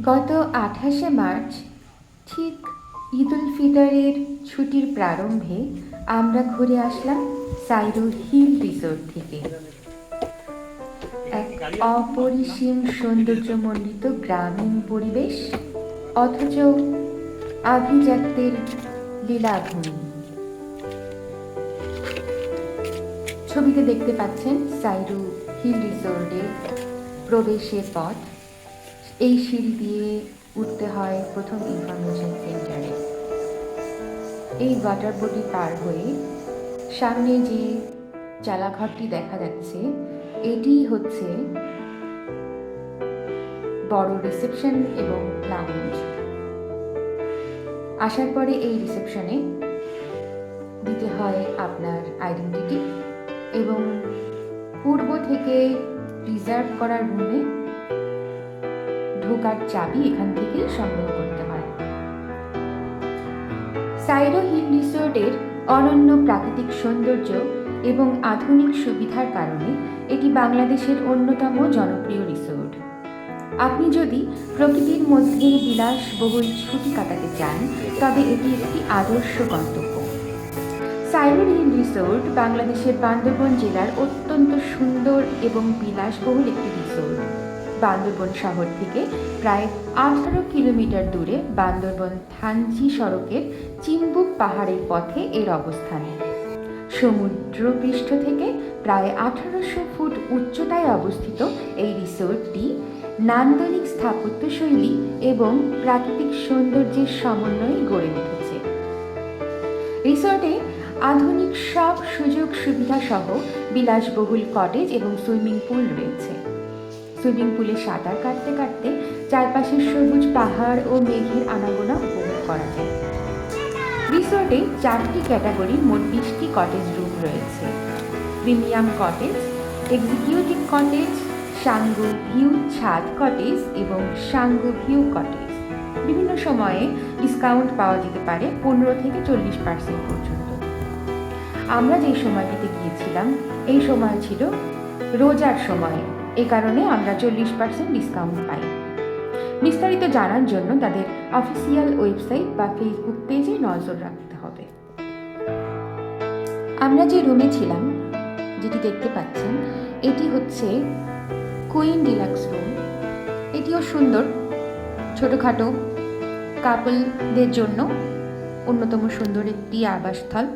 গত আঠাশে মার্চ, ঠিক ঈদ উল ফিতরের ছুটির প্রারম্ভে আমরা ঘুরে আসলাম সাইরো হিল রিসোর্ট থেকে। এক অপরিসীম সৌন্দর্যমণ্ডিত গ্রামীণ পরিবেশ, অথচ আভিজাত্যের লীলাভূমি। ছবিতে দেখতে পাচ্ছেন সাইরু হিল রিসোর্টের প্রবেশের পথ। এই সিঁড়ি দিয়ে উঠতে হয় প্রথম ইনফরমেশন সেন্টারে এই ওয়াটার বোটে পার হয়ে সামনে যে চালাঘরটি দেখা যাচ্ছে, এটি হচ্ছে বড় রিসেপশন এবং লাউঞ্জ আসার পরে এই রিসেপশনে দিতে হয় আপনার আইডেন্টিটি এবং পূর্ব থেকে রিজার্ভ করার রুমে ঢোকার চাবি এখান থেকে সংগ্রহ করতে হয় সাইরো হিল রিসোর্টের অনন্য প্রাকৃতিক সৌন্দর্য এবং আধুনিক সুবিধার কারণে এটি বাংলাদেশের অন্যতম জনপ্রিয় রিসোর্ট। আপনি যদি প্রকৃতির মধ্যে বিলাসবহুল ছুটি কাটাতে চান, তবে এটি একটি আদর্শ গন্তব্য। সাইরন হিল রিসোর্ট বাংলাদেশের বান্দরবন জেলার অত্যন্ত সুন্দর এবং বিলাসবহুল একটি রিসোর্ট। বান্দরবন শহর থেকে প্রায় আঠারো কিলোমিটার দূরে বান্দরবন থানচি সড়কের চিম্বুক পাহাড়ের পথে এর অবস্থান। সমুদ্রপৃষ্ঠ থেকে প্রায় আঠারোশো ফুট উচ্চতায় অবস্থিত এই রিসোর্টটি নান্দনিক স্থাপত্যশৈলী এবং প্রাকৃতিক সৌন্দর্যের সমন্বয়ে গড়ে উঠেছে। রিসোর্টে আধুনিক সব সুযোগ সুবিধা সহ বিলাসবহুল কটেজ এবং সুইমিং পুল রয়েছে। সুইমিং পুলে সাঁতার কাটতে কাটতে চারপাশের সবুজ পাহাড় ও মেঘের আনাগোনা উপভোগ করা যায়। রিসোর্টে চারটি ক্যাটাগরি মোট বিশটি কটেজ রুম রয়েছে। Premium cottage, executive cottage, Sangu view ছাদ কটেজ এবং সাঙ্গু ভিউ কটেজ। বিভিন্ন সময়ে ডিসকাউন্ট পাওয়া যেতে পারে পনেরো থেকে চল্লিশ পার্সেন্ট পর্যন্ত। আমরা যে সময়টিতে গিয়েছিলাম, এই সময় ছিল রোজার সময়। এই কারণে আমরা চল্লিশ পার্সেন্ট ডিসকাউন্ট পাই। বিস্তারিত জানার জন্য তাদের অফিসিয়াল ওয়েবসাইট বা ফেসবুক পেজে নজর রাখতে হবে। আমরা যে রুমে ছিলাম, যেটি দেখতে পাচ্ছেন, এটি হচ্ছে কুইন ডিলাক্স রুম এটিও সুন্দর, ছোটোখাটো কাপলদের জন্য অন্যতম সুন্দর একটি আবাসস্থল।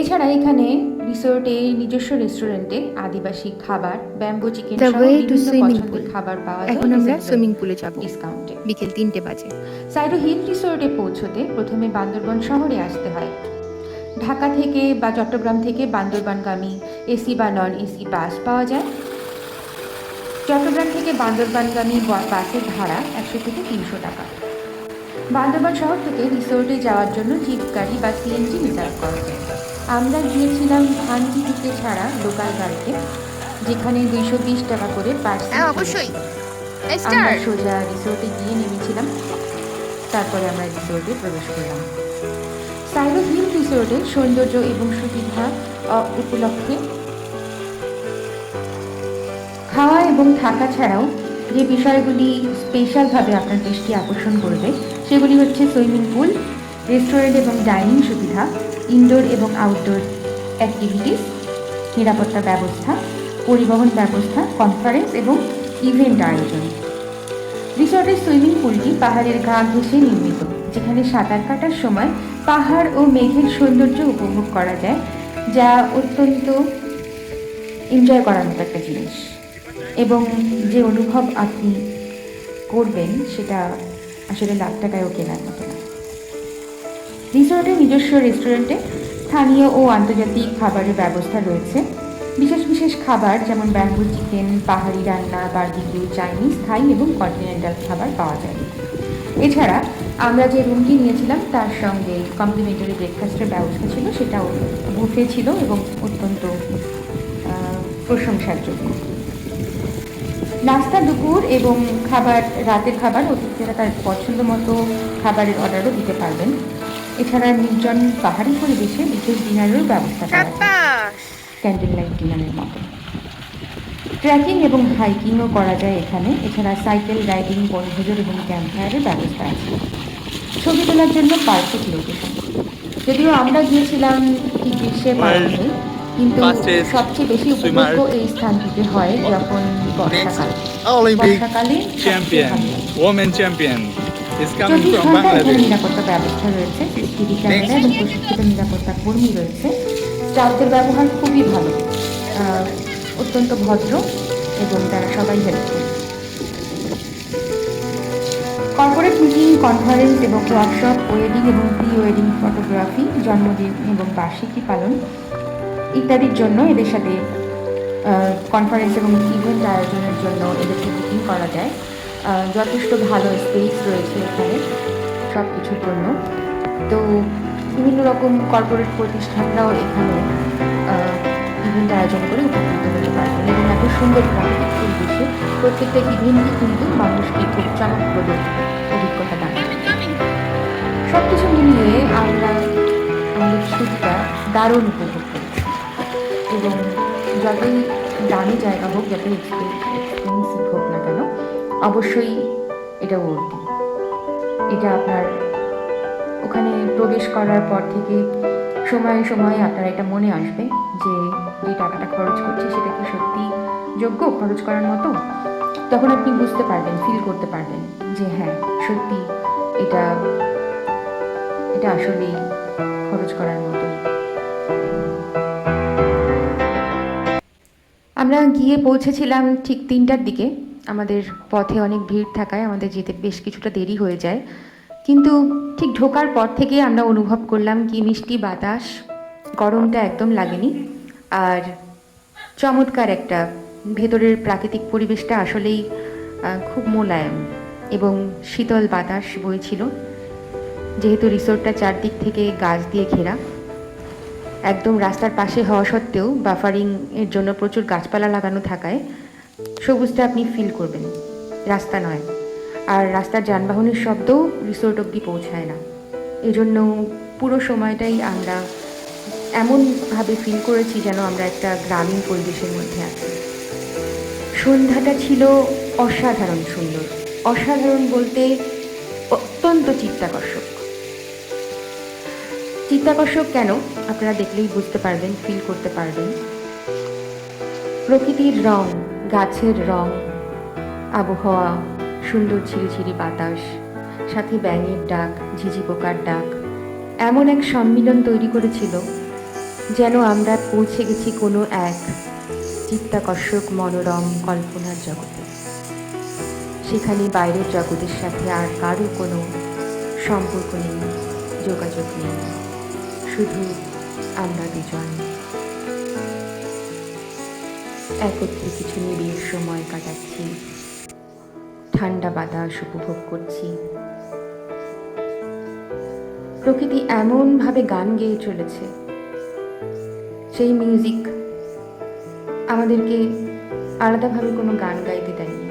এছাড়া এখানে রিসোর্টে নিজস্ব রেস্টুরেন্টে আদিবাসী খাবার ব্যাম্বো চিকেন সহ বিভিন্ন পছন্দের pool. খাবার পাওয়া যায় এখন আমরা সুইমিং পুলে যাব। ডিসকাউন্টে বিকেল তিনটে বাজে। সাইরো হিল রিসোর্টে পৌঁছতে প্রথমে বান্দরবান শহরে আসতে হয়। ঢাকা থেকে বা চট্টগ্রাম থেকে বান্দরবানগামী এসি বা নন এসি বাস পাওয়া যায়। চট্টগ্রাম থেকে বান্দরবানগামী বাসের ভাড়া একশো থেকে তিনশো টাকা। বান্দরবান শহর থেকে রিসোর্টে যাওয়ার জন্য জিপ গাড়ি বা সিএনজি রিজার্ভ করা যায়। আমরা গিয়েছিলাম ধানজি থেকে ছাড়া লোকাল গাড়িতে যেখানে দুইশো বিশ টাকা করে পার সিট হ্যাঁ অবশ্যই। আমরা সোজা রিসোর্টে গিয়ে নেমেছিলাম তারপরে আমরা রিসোর্টে প্রবেশ করলাম। সাইরো হিল রিসোর্টের সৌন্দর্য এবং সুবিধা উপলক্ষে খাওয়া এবং থাকা ছাড়াও যে বিষয়গুলি স্পেশালভাবে আপনার দৃষ্টি আকর্ষণ করবে সেগুলি হচ্ছে সুইমিং পুল রেস্টুরেন্ট এবং ডাইনিং সুবিধা ইনডোর এবং আউটডোর অ্যাক্টিভিটিস, নিরাপত্তা ব্যবস্থা, পরিবহন ব্যবস্থা কনফারেন্স এবং ইভেন্ট আয়োজন। রিসর্টের সুইমিং পুলটি পাহাড়ের গা ঘেঁষে নির্মিত, যেখানে সাঁতার কাটার সময় পাহাড় ও মেঘের সৌন্দর্য উপভোগ করা যায়, যা অত্যন্ত এনজয় করার মতো একটা জিনিস। এবং যে অনুভব আপনি করবেন, সেটা আসলে লাখ টাকায়ও কেনার মতো। রিসর্টের নিজস্ব রেস্টুরেন্টে স্থানীয় ও আন্তর্জাতিক খাবারের ব্যবস্থা রয়েছে। বিশেষ বিশেষ খাবার যেমন ব্যাম্বু চিকেন পাহাড়ি রান্না বার্বিকিউ চাইনিজ থাই এবং কন্টিনেন্টাল খাবার পাওয়া যায়। এছাড়া আমরা যে রুমটি নিয়েছিলাম তার সঙ্গে কমপ্লিমেন্টারি ব্রেকফাস্টের ব্যবস্থা ছিল সেটাও বুফে ছিল এবং অত্যন্ত আহ, প্রশংসার যোগ্য নাস্তা দুপুর এবং খাবার রাতের খাবার অতিথিরা তার পছন্দ মতো খাবারের অর্ডারও দিতে পারবেন। এছাড়া নির্জন পাহাড়ি পরিবেশে বিশেষ ডিনারেরও ব্যবস্থা করা যায় ক্যান্ডেল লাইট ডিনারের মতো। ট্রেকিং এবং হাইকিংও করা যায় এখানে। এছাড়া সাইকেল রাইডিং বনভোজন এবং ক্যাম্প ফায়ারের ব্যবস্থা আছে। ছবি তোলার জন্য পারফেক্ট লোকেশন যদিও আমরা গিয়েছিলাম ঠিক গ্রীষ্মের মাধ্যমে কিন্তু সবচেয়ে বেশি উপভোগ্য এই স্থানটিতে হয় যখন বর্ষাকাল। বর্ষাকালে champion is coming চব্বিশ ঘণ্টা এখানে নিরাপত্তা ব্যবস্থা রয়েছে সিসিটিভি ক্যামেরা এবং প্রশিক্ষিত নিরাপত্তা কর্মী রয়েছে স্টাফদের ব্যবহার খুবই ভালো। অত্যন্ত ভদ্র এবং তারা সবাই হেল্পফুল কর্পোরেট মিটিং কনফারেন্স এবং ওয়ার্কশপ ওয়েডিং এবং প্রি ওয়েডিং ফটোগ্রাফি জন্মদিন এবং বার্ষিকী পালন ইত্যাদির জন্য এদের সাথে কনফারেন্স এবং ইভেন্ট আয়োজনের জন্য এদেরকে বুকিং করা যায়। যথেষ্ট ভালো স্পেস রয়েছে এখানে সব কিছুর জন্য। তো বিভিন্ন রকম কর্পোরেট প্রতিষ্ঠানরাও এখানে ইভেন্ট আয়োজন করে উপকৃত হতে পারবেন এবং এত সুন্দর প্রাকৃতিক পরিবেশে প্রত্যেকটা ইভেন্টই কিন্তু মানুষকে খুব চমকপ্রদ অভিজ্ঞতা দান সব কিছু মিলিয়ে আমরা আমাদের ছুটিটা দারুণ উপভোগ করেছি এবং যতই দামি জায়গা হোক, যতই কেন অবশ্যই এটা ওর্দি এটা আপনার ওখানে প্রবেশ করার পর থেকে সময়ে সময়ে আপনার এটা মনে আসবে যে যে টাকাটা খরচ করছি, সেটা কি সত্যি যোগ্য? খরচ করার মতো? তখন আপনি বুঝতে পারবেন ফিল করতে পারবেন যে হ্যাঁ সত্যি এটা এটা আসলেই খরচ করার মতো। আমরা গিয়ে পৌঁছেছিলাম ঠিক তিনটার দিকে। আমাদের পথে অনেক ভিড় থাকায় আমাদের যেতে বেশ কিছুটা দেরি হয়ে যায়। কিন্তু ঠিক ঢোকার পর থেকে আমরা অনুভব করলাম কি মিষ্টি বাতাস, গরমটা একদম লাগেনি। আর চমৎকার একটা ভেতরের প্রাকৃতিক পরিবেশটা আসলেই খুব মোলায়েম এবং শীতল বাতাস বইছিল। যেহেতু রিসোর্টটা চারদিক থেকে গাছ দিয়ে ঘেরা, একদম রাস্তার পাশে হওয়া সত্ত্বেও বাফারিং এর জন্য প্রচুর গাছপালা লাগানো থাকায় সবুজটা আপনি ফিল করবেন। রাস্তা নয়। আর রাস্তার যানবাহনের শব্দও রিসোর্ট অবধি পৌঁছায় না। এজন্য পুরো সময়টাই আমরা এমনভাবে ফিল করেছি যেন আমরা একটা গ্রামীণ পরিবেশের মধ্যে আছি। সন্ধ্যাটা ছিল অসাধারণ সুন্দর। অসাধারণ বলতে অত্যন্ত চিত্তাকর্ষক। চিত্তাকর্ষক কেন? আপনারা দেখলেই বুঝতে পারবেন ফিল করতে পারবেন। প্রকৃতির রং গাছের রং, আবহাওয়া, সুন্দর ঝিরিঝিরি বাতাস, সাথে ব্যাঙের ডাক, ঝিঝি পোকার ডাক, এমন এক সম্মিলন তৈরি করেছিল যেন আমরা পৌঁছে গেছি কোনো এক চিত্তাকর্ষক মনোরম কল্পনার জগতে। সেখানে বাইরের জগতের সাথে আর কারও কোনো সম্পর্ক নেই, যোগাযোগ নেই, শুধু আমরা দুজন। একত্রে কিছু নিবিড় সময় কাটাচ্ছি। ঠান্ডা বাতাস উপভোগ করছি। প্রকৃতি এমনভাবে গান গেয়ে চলেছে। সেই মিউজিক আমাদেরকে আলাদাভাবে কোনো গান গাইতে দেয়নি।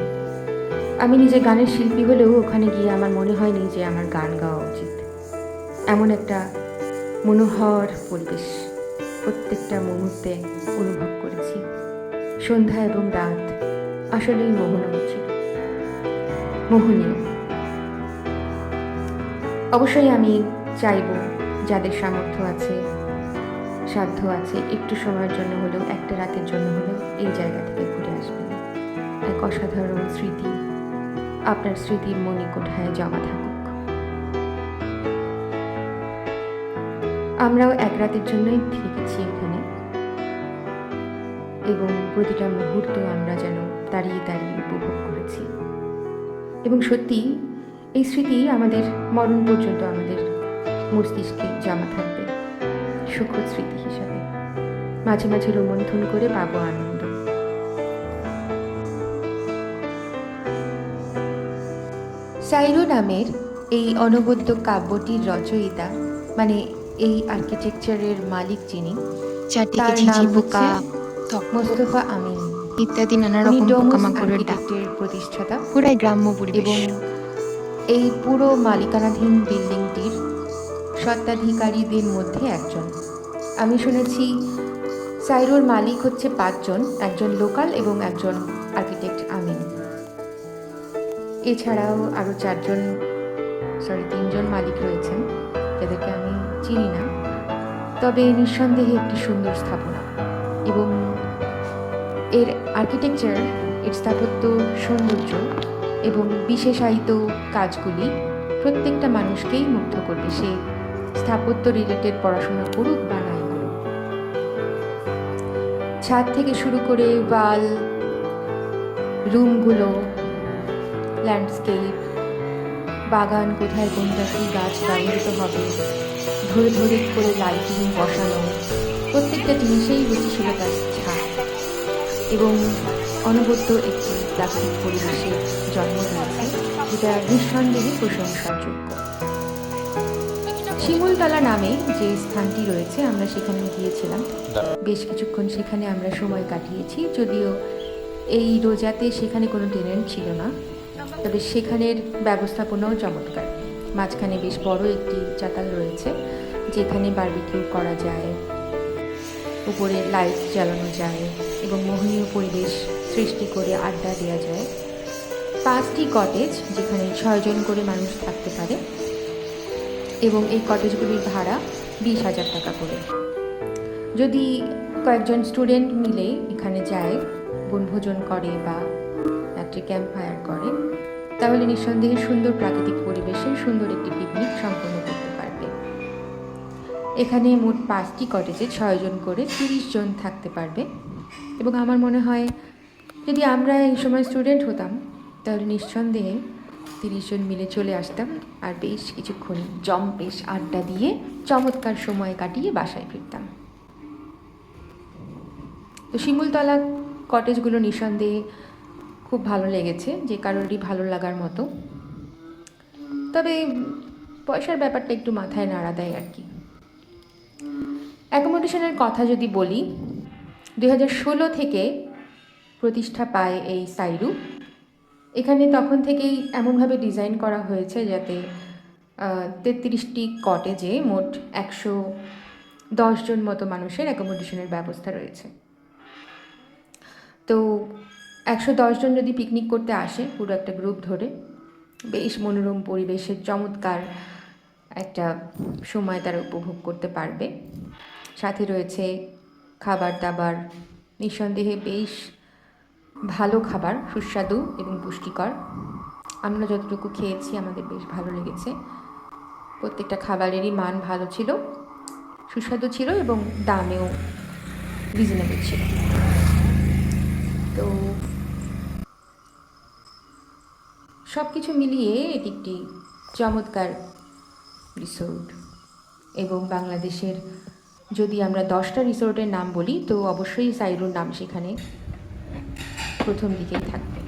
আমি নিজে গানের শিল্পী হলেও ওখানে গিয়ে আমার মনে হয়নি যে আমার গান গাওয়া উচিত। এমন একটা মনোহর পরিবেশ প্রত্যেকটা মুহূর্তে অনুভব সন্ধ্যা এবং রাত আসলেই মোহনীয় ছিল। মোহনীয়। অবশ্যই আমি চাইব যাদের সামর্থ্য আছে, সাধ্য আছে একটু সময়ের জন্য হলেও, একটা রাতের জন্য হলেও এই জায়গা থেকে ঘুরে আসবেন। এক অসাধারণ স্মৃতি, আপনার স্মৃতির মণিকোঠায় জমা থাকুক। আমরাও এক রাতের জন্যই থেকেছি এবং প্রতিটা মুহূর্ত আমরা যেন দাঁড়িয়ে দাঁড়িয়ে উপভোগ করেছি। এবং সত্যি এই স্মৃতি আমাদের মরণ পর্যন্ত আমাদের মস্তিষ্কে জমা থাকবে। সুখদ স্মৃতি হিসাবে। মাঝে মাঝে রোমন্থন করে পাবো আনন্দ। সাইরো নামের এই অনবদ্য কাব্যটির রচয়িতা মানে এই আর্কিটেকচারের মালিক যিনি চারদিকে তার ঝিঝি পোকা হচ্ছে মোস্তফা আমিন ইত্যাদি নানা রকম পোকামাকড়ের প্রতিষ্ঠাতা পুরাই গ্রাম্য এবং এই পুরো মালিকানাধীন বিল্ডিংটির স্বত্বাধিকারীদের মধ্যে একজন। আমি শুনেছি সাইরোর মালিক হচ্ছে পাঁচজন একজন লোকাল এবং একজন আর্কিটেক্ট আমিন। এছাড়াও আরও চারজন সরি তিনজন মালিক রয়েছেন যাদেরকে আমি চিনি না। তবে নিঃসন্দেহে একটি সুন্দর স্থাপনা এবং এর আর্কিটেকচার এর স্থাপত্য, সৌন্দর্য এবং বিশেষায়িত কাজগুলি প্রত্যেকটা মানুষকেই মুগ্ধ করবে। সে স্থাপত্য রিলেটেড পড়াশোনা করুক বা নাই করুক। ছাদ থেকে শুরু করে ওয়াল, রুমগুলো ল্যান্ডস্কেপ বাগান কোথায় কোনটা কী গাছ ব্যবহৃত হবে, ধরে ধরে করে লাইটিং বসানো, প্রত্যেকটা জিনিসেই রুচিশীল তার ছাপ এবং অনবদ্য একটি প্রাকৃতিক পরিবেশে জন্ম দিয়েছে যেটা নিঃসন্দেহে প্রশংসার যোগ্য শিমুলতলা নামে যে স্থানটি রয়েছে আমরা সেখানে গিয়েছিলাম। বেশ কিছুক্ষণ সেখানে আমরা সময় কাটিয়েছি যদিও এই রোজাতে সেখানে কোনো টেনেন্ট ছিল না। তবে সেখানের ব্যবস্থাপনাও চমৎকার। মাঝখানে বেশ বড় একটি চাতাল রয়েছে যেখানে বারবিকিউ করা যায় উপরে লাইট জ্বালানো যায়। এবং মোহনীয় পরিবেশ সৃষ্টি করে আড্ডা দেওয়া যায়। পাঁচটি কটেজ যেখানে ছয়জন করে মানুষ থাকতে পারে এবং এই কটেজগুলির ভাড়া বিশ হাজার টাকা করে। যদি কয়েকজন স্টুডেন্ট মিলে এখানে যায়, বনভোজন করে বা রাত্রে ক্যাম্প ফায়ার করে, তাহলে নিঃসন্দেহে সুন্দর প্রাকৃতিক পরিবেশে সুন্দর একটি পিকনিক সম্পন্ন করতে পারবে। এখানে মোট পাঁচটি কটেজে ছয়জন করে তিরিশ জন থাকতে পারবে। এবং আমার মনে হয় যদি আমরা এই সময় স্টুডেন্ট হতাম, তাহলে নিঃসন্দেহে তিরিশ জন মিলে চলে আসতাম আর বেশ কিছুক্ষণ জম, বেশ আড্ডা দিয়ে চমৎকার সময় কাটিয়ে বাসায় ফিরতাম। তো শিমুলতলা কটেজগুলো নিঃসন্দেহে খুব ভালো লেগেছে, যে কারোরই ভালো লাগার মতো। তবে পয়সার ব্যাপারটা একটু মাথায় নাড়া দেয় আর কি। অ্যাকোমোডেশনের কথা যদি বলি দুই হাজার ষোলো থেকে প্রতিষ্ঠা পায় এই সাইরু। এখানে তখন থেকেই এমনভাবে ডিজাইন করা হয়েছে যাতে তেত্রিশটি কটেজে মোট একশো দশজন মতো মানুষের অ্যাকোমোডেশনের ব্যবস্থা রয়েছে। তো একশো দশজন যদি পিকনিক করতে আসে পুরো একটা গ্রুপ ধরে, বেশ মনোরম পরিবেশের চমৎকার একটা সময় তারা উপভোগ করতে পারবে। সাথে রয়েছে খাবার দাবার নিঃসন্দেহে বেশ ভালো খাবার, সুস্বাদু এবং পুষ্টিকর। আমরা যতটুকু খেয়েছি, আমাদের বেশ ভালো লেগেছে। প্রত্যেকটা খাবারেরই মান ভালো ছিল, সুস্বাদু ছিল এবং দামেও রিজনেবল ছিল। তো সব কিছু মিলিয়ে এটি একটি চমৎকার রিসোর্ট এবং বাংলাদেশের যদি আমরা দশটা রিসোর্টের নাম বলি তো অবশ্যই সাইরুর নাম সেখানে প্রথম দিকেই থাকবে।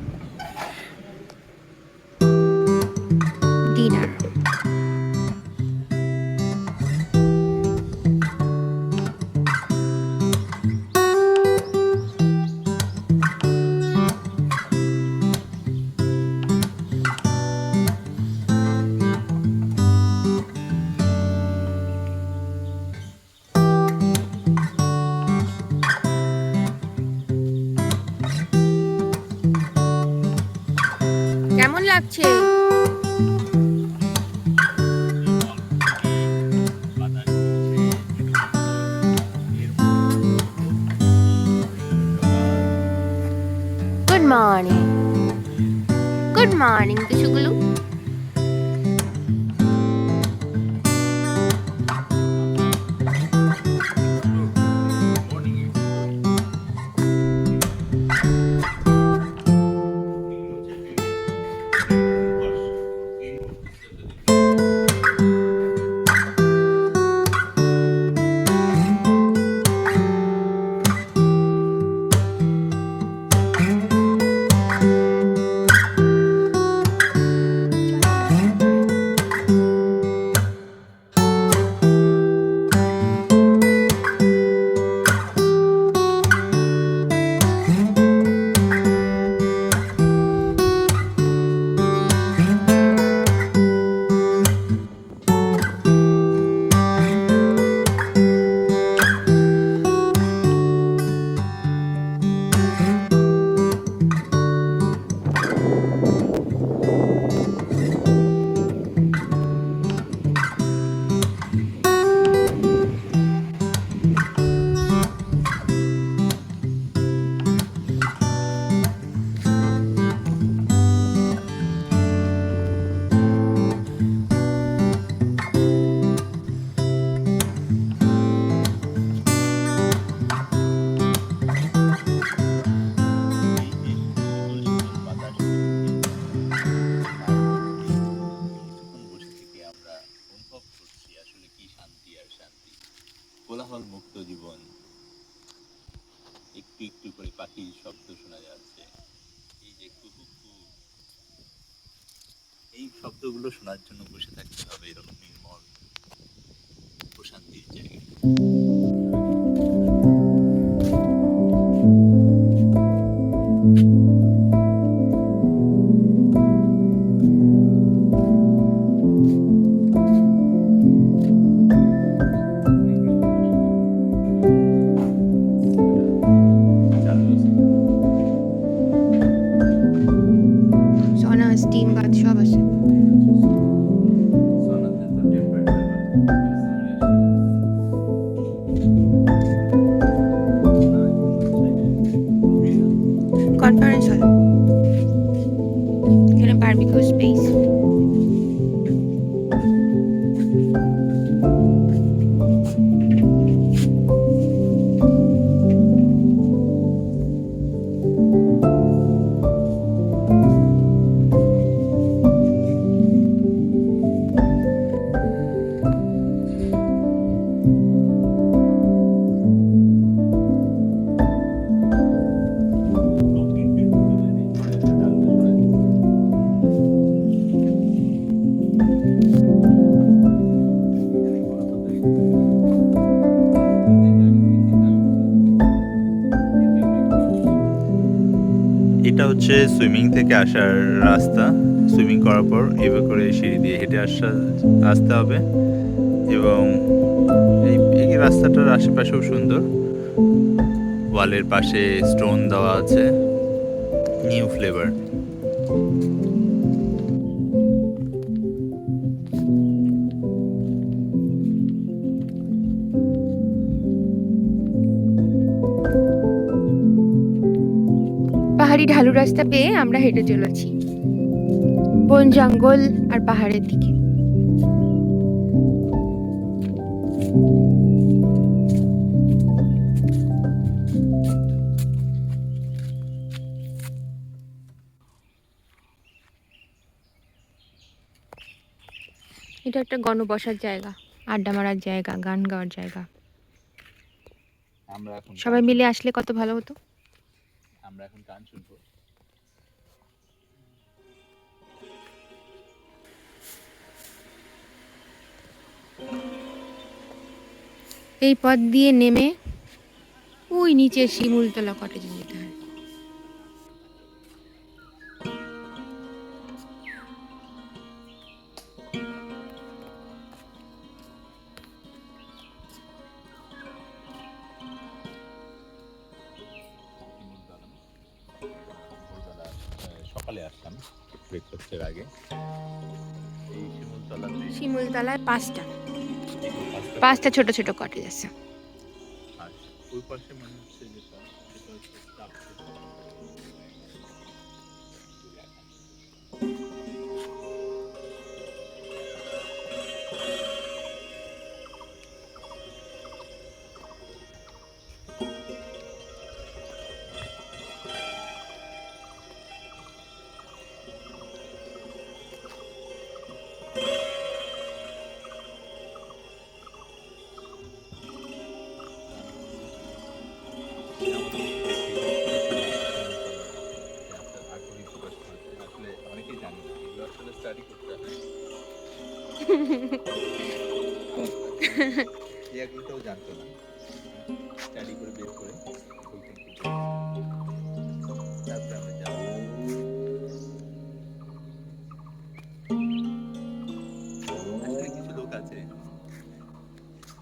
হচ্ছে সুইমিং থেকে আসার রাস্তা। সুইমিং করার পর এভাবে করে সিঁড়ি দিয়ে হেঁটে আসা আসতে হবে। এবং এই এই রাস্তাটার আশেপাশেও সুন্দর। ওয়ালের পাশে স্টোন দেওয়া আছে। New flavour. পাহাড়ি ঢালু রাস্তা পেয়ে আমরা হেঁটে চলেছি। বন জঙ্গল আর পাহাড়ের দিকে। এটা একটা গণবসার জায়গা আড্ডা মারার জায়গা গান গাওয়ার জায়গা। সবাই মিলে আসলে কত ভালো হতো? আমরা এখন গান শুনব। এই পথ দিয়ে নেমে ওই নিচে শিমুলতলা কটেজে যেতে হয়। ব্রেকফাস্টের আগে। শিমুলতলায় পাঁচটা। পাঁচটা। ছোট ছোট কটেজ আছে। ওই পাশে মনে হচ্ছে যেটা সেটা হচ্ছে জানতো না। স্টাডি করে বের করে কিছু লোক আছে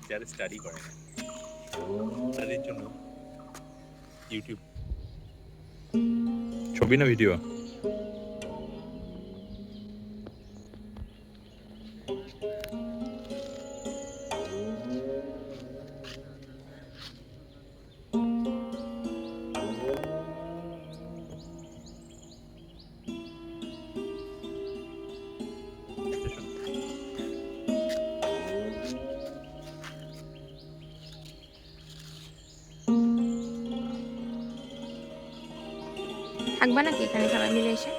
যারা স্টাডি করে না। তাদের জন্য ইউটিউব ছবি না ভিডিও থাকবা নাকি এখানে সবাই মিলে এসে?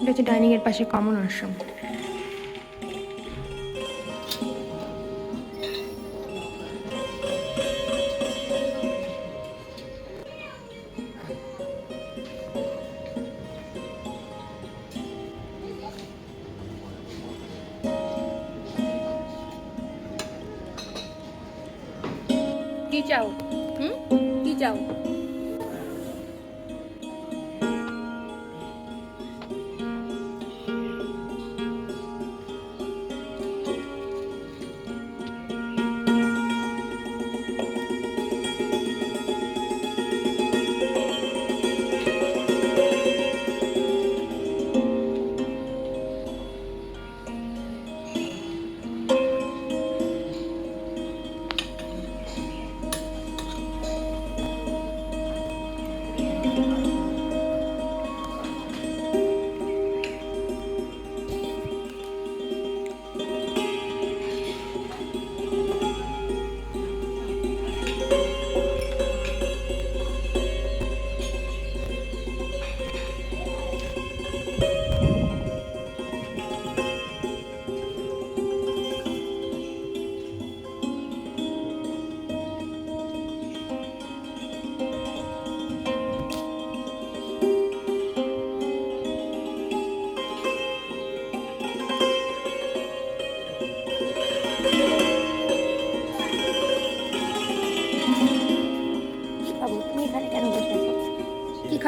এটা হচ্ছে ডাইনিংয়ের পাশে কমন আশ্রম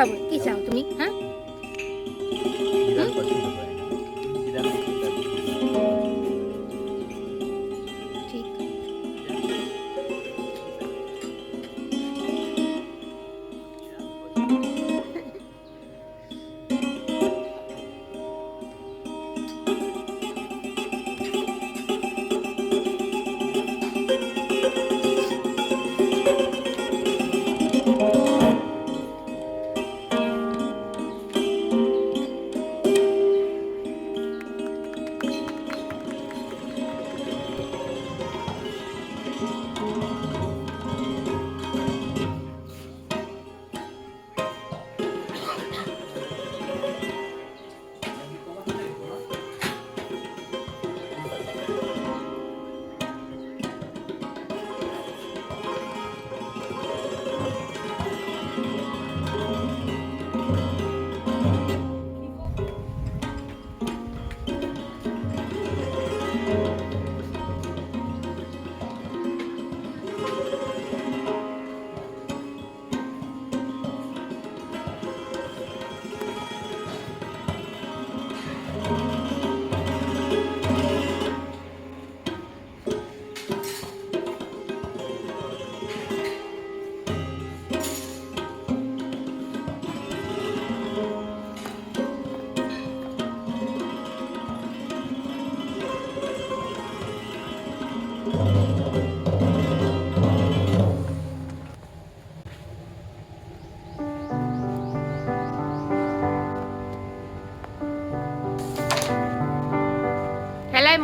খাব। কি চাও তুমি হ্যাঁ?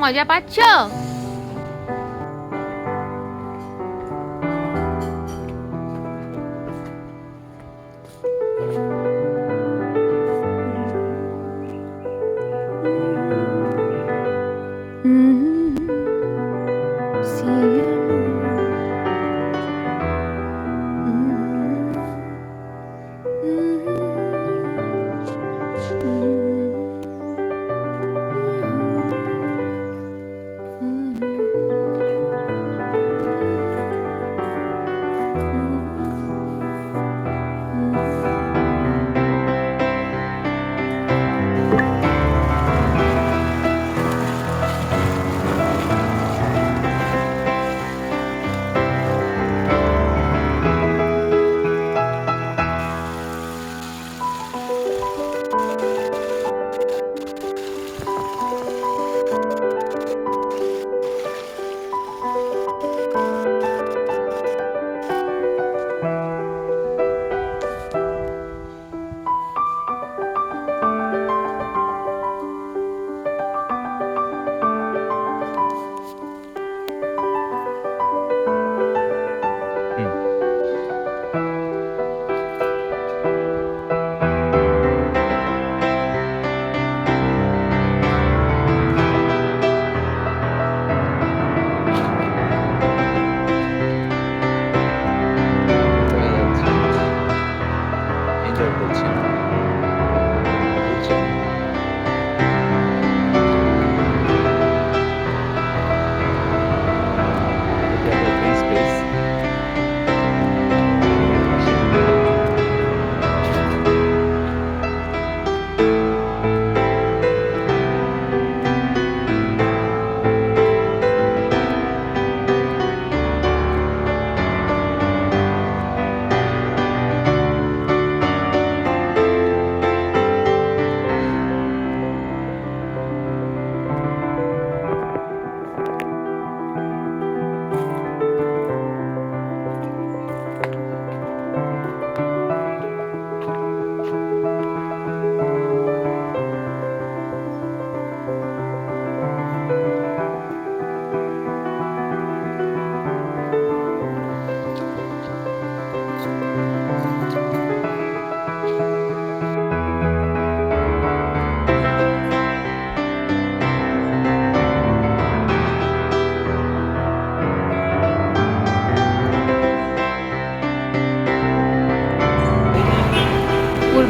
মজা পাচ্ছো?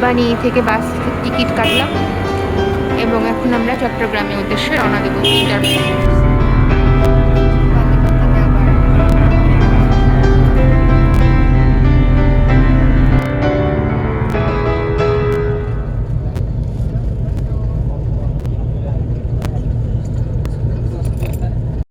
ফুলবাণী থেকে বাস টিকিট কাটলাম এবং এখন আমরা চট্টগ্রামের উদ্দেশ্যে রওনা দেবো।